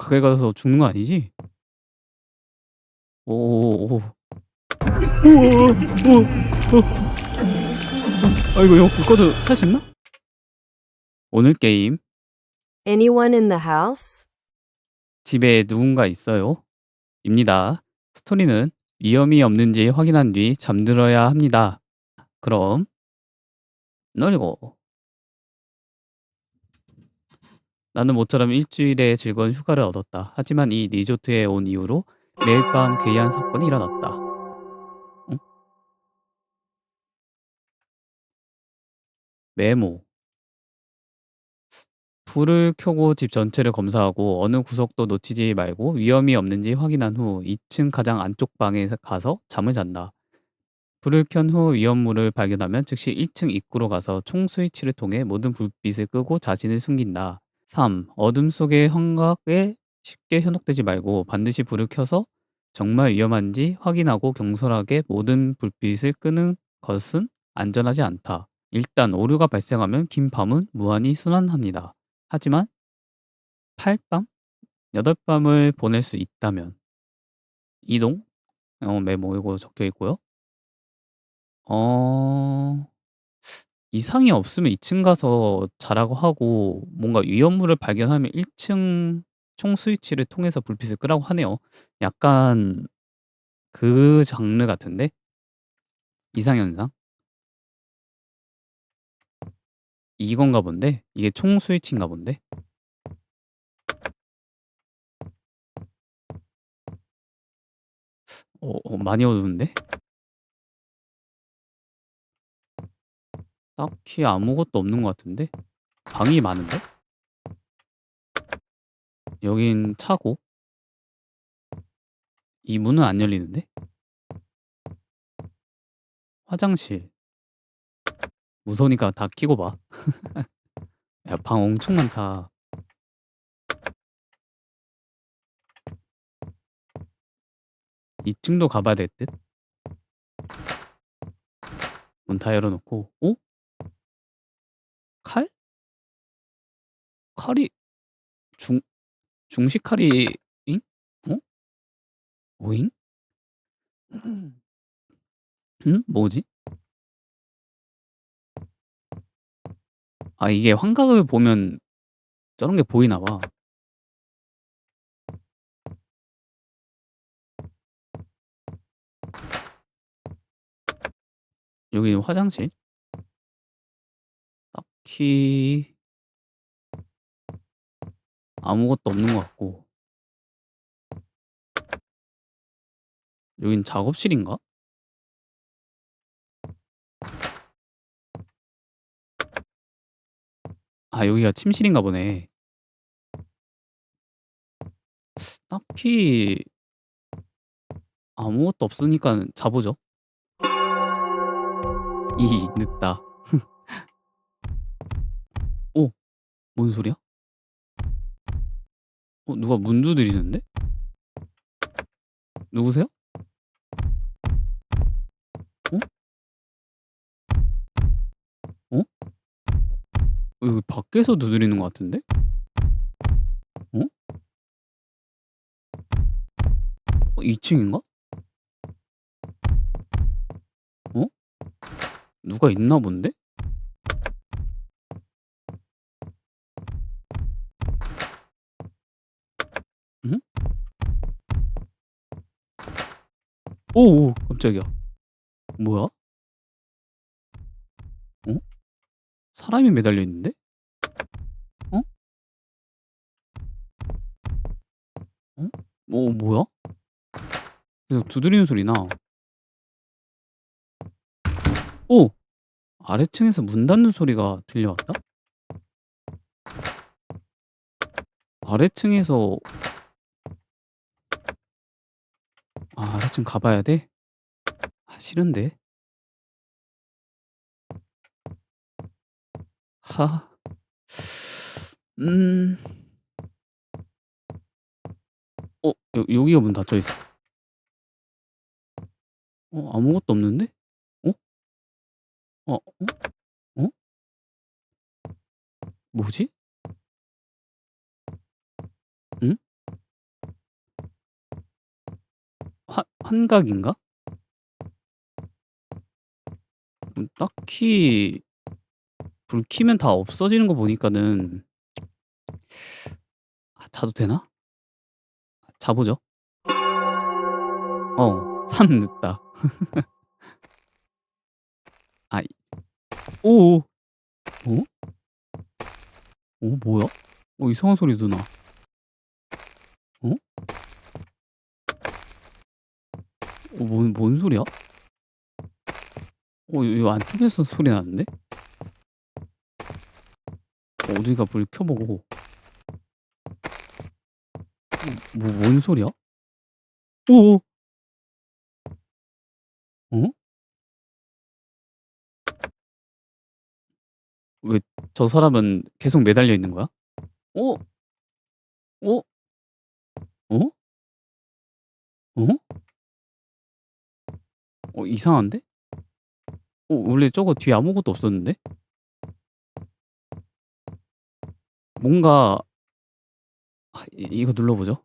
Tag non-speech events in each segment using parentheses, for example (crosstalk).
가까이 가서 죽는 거 아니지? 오오 오. 우와, 우와, 어. 아이고 이거 불 꺼도 살 수 있나? 오늘 게임 Anyone in the house? 집에 누군가 있어요? 입니다. 스토리는 위험이 없는지 확인한 뒤 잠들어야 합니다. 그럼 놀고 나는 모처럼 일주일의 즐거운 휴가를 얻었다. 하지만 이 리조트에 온 이후로 매일 밤 괴이한 사건이 일어났다. 응? 메모 불을 켜고 집 전체를 검사하고 어느 구석도 놓치지 말고 위험이 없는지 확인한 후 2층 가장 안쪽 방에 가서 잠을 잔다. 불을 켠 후 위험물을 발견하면 즉시 1층 입구로 가서 총 스위치를 통해 모든 불빛을 끄고 자신을 숨긴다. 3. 어둠 속의 환각에 쉽게 현혹되지 말고 반드시 불을 켜서 정말 위험한지 확인하고 경솔하게 모든 불빛을 끄는 것은 안전하지 않다. 일단 오류가 발생하면 긴 밤은 무한히 순환합니다. 하지만 8밤? 8밤을 보낼 수 있다면 이동? 어, 메모 이거 적혀 있고요. 어... 이상이 없으면 2 층 가서 자라고 하고 뭔가 위험물을 발견하면 1 층 총 스위치를 통해서 불빛을 끄라고 하네요. 약간 그 장르 같은데? 이상현상? 이건가 본데? 이게 총 스위치인가 본데? 어, 어, 많이 어두운데? 딱히 아무것도 없는 것 같은데? 방이 많은데? 여긴 차고 이 문은 안 열리는데? 화장실 무서우니까 다 켜고 봐. (laughs) 야, 방 엄청 많다. 이층도 가봐야 될 듯? 문 다 열어놓고, 어? 칼이, 중, 중식 칼이, 잉? 어? 오잉? 응? 뭐지? 아, 이게 환각을 보면 저런 게 보이나 봐. 여기는 화장실? 딱히 아무것도 없는 것 같고. 여긴 작업실인가? 아, 여기가 침실인가 보네. 딱히 아무것도 없으니까 자보죠. 이 늦다. (laughs) 오, 뭔 소리야? 어, 누가 문 두드리는데? 누구세요? 어? 어? 어, 여기 밖에서 두드리는 것 같은데? 어? 어 2층인가? 어? 누가 있나 본데? 오오 깜짝이야. 뭐야? 어? 사람이 매달려 있는데? 어? 어? 어 뭐야? 계속 두드리는 소리 나. 오! 아래층에서 문 닫는 소리가 들려왔다? 아래층에서 아, 아래층 가봐야 돼? 아, 싫은데. 하. 음. 어, 여, 여기가 문 닫혀 있어. 어, 아무것도 없는데? 어? 어, 어? 어? 뭐지? 응? 환각인가? 음 딱히 불 켜면 다 없어지는 거 보니까는 아 자도 되나? 자 보죠. 어 3 늦다. (laughs) 아이 오오. 어? 어 뭐야? 어 이상한 소리도 나. 어? 어 뭔 뭔 소리야? 어이 안쪽에서 소리 나는데? 어디가 불 켜 보고. 어뭐뭔 소리야? 오오. 어? 왜 저 사람은 계속 매달려 있는 거야? 어? 어? 어? 어? 어 이상한데? 어 원래 저거 뒤에 아무것도 없었는데? 뭔가 아 이 이거 눌러 보죠.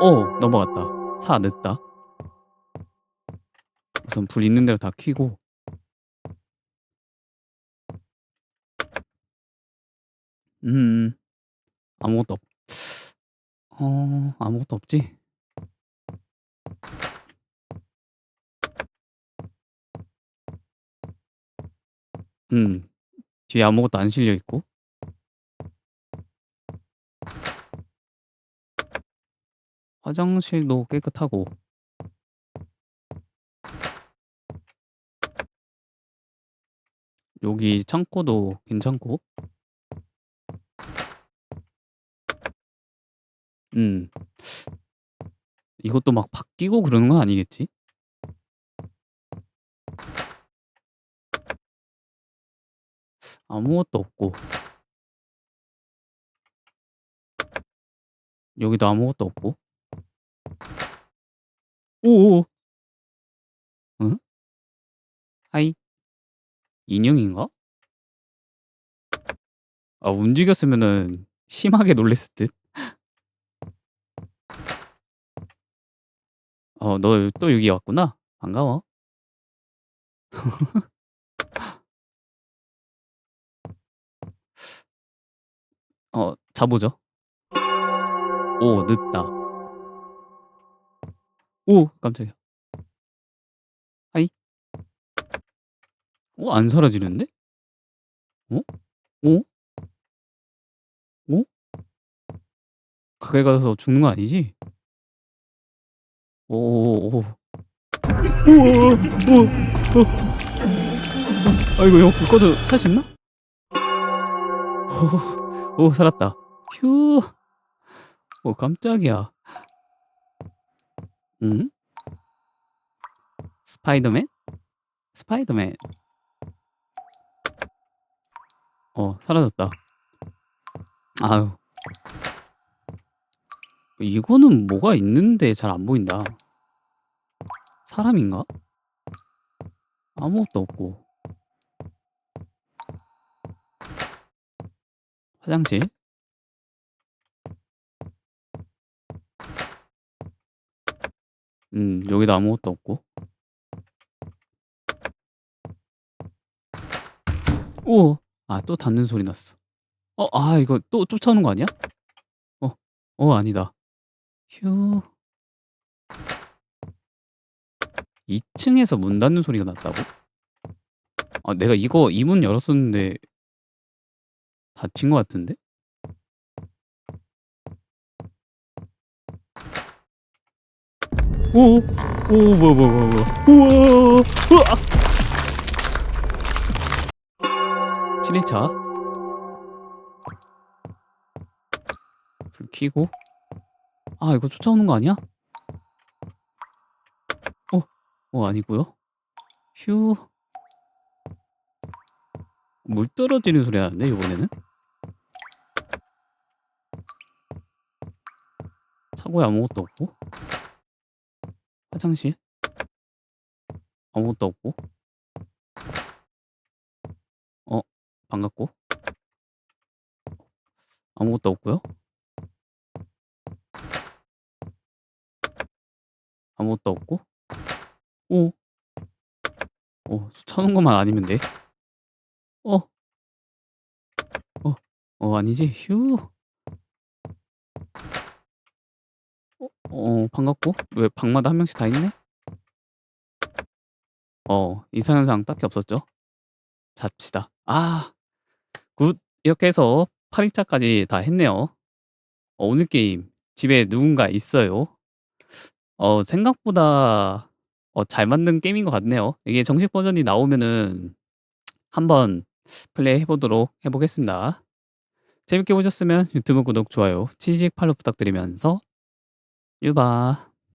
어 넘어갔다. 4 늦다. 우선 불 있는 대로 다 켜고 음. 아무것도 없 어 아무것도 없지? 음. 뒤에 아무것도 안 실려 있고. 화장실도 깨끗하고. 여기 창고도 괜찮고. 음. 이것도 막 바뀌고 그러는 건 아니겠지? 아무것도 없고. 여기도 아무것도 없고. 오오오. 응? 하이. 인형인가? 아 움직였으면은 심하게 놀랐을 듯. 어 너 또 여기 왔구나. 반가워. (laughs) 어 자 보죠. 오 늦다. 오 깜짝이야. 하이. 어안 사라지는데? 어? 어? 어? 가까이 가서 죽는 거 아니지? 오오오. 우와 우와 어. 아이고 형불 꺼도 살 수 있나? 오, 오 살았다. 휴. 오 깜짝이야. 응? 스파이더맨? 스파이더맨. 어 사라졌다. 아유. 이거는 뭐가 있는데 잘 안 보인다. 사람인가? 아무것도 없고. 화장실? 음 여기도 아무것도 없고. 오. 아또 닫는 소리 났어. 어 아 이거 또 쫓아오는 거 아니야? 어. 어 아니다. 휴. 2 층에서 문 닫는 소리가 났다고? 아 내가 이거 이 문 열었었는데 닫힌 것 같은데? 오오. 오 뭐야 뭐야 뭐야 뭐야. 우와. 으악. 7일차. 불 켜고. 아 이거 쫓아오는 거 아니야? 어. 어 아니고요. 휴. 물 떨어지는 소리 나는데 이번에는? 차고에 아무것도 없고. 화장실? 아무것도 없고. 어 반갑고. 아무것도 없고요. 아무것도 없고. 오. 어 쳐는 것만 아니면 돼. 어. 어. 어 아니지. 휴. 어어 반갑고. 왜 방마다 한 명씩 다 있네? 어 이상 현상 딱히 없었죠? 잡시다. 아. 굿. 이렇게 해서 8 일차까지 다 했네요. 어 오늘 게임 집에 누군가 있어요. 어 생각보다 어 잘 만든 게임인 것 같네요. 이게 정식 버전이 나오면은 한번 플레이해 보도록 해 보겠습니다. 재밌게 보셨으면 유튜브 구독, 좋아요, 치지직 팔로우 부탁드리면서 유바.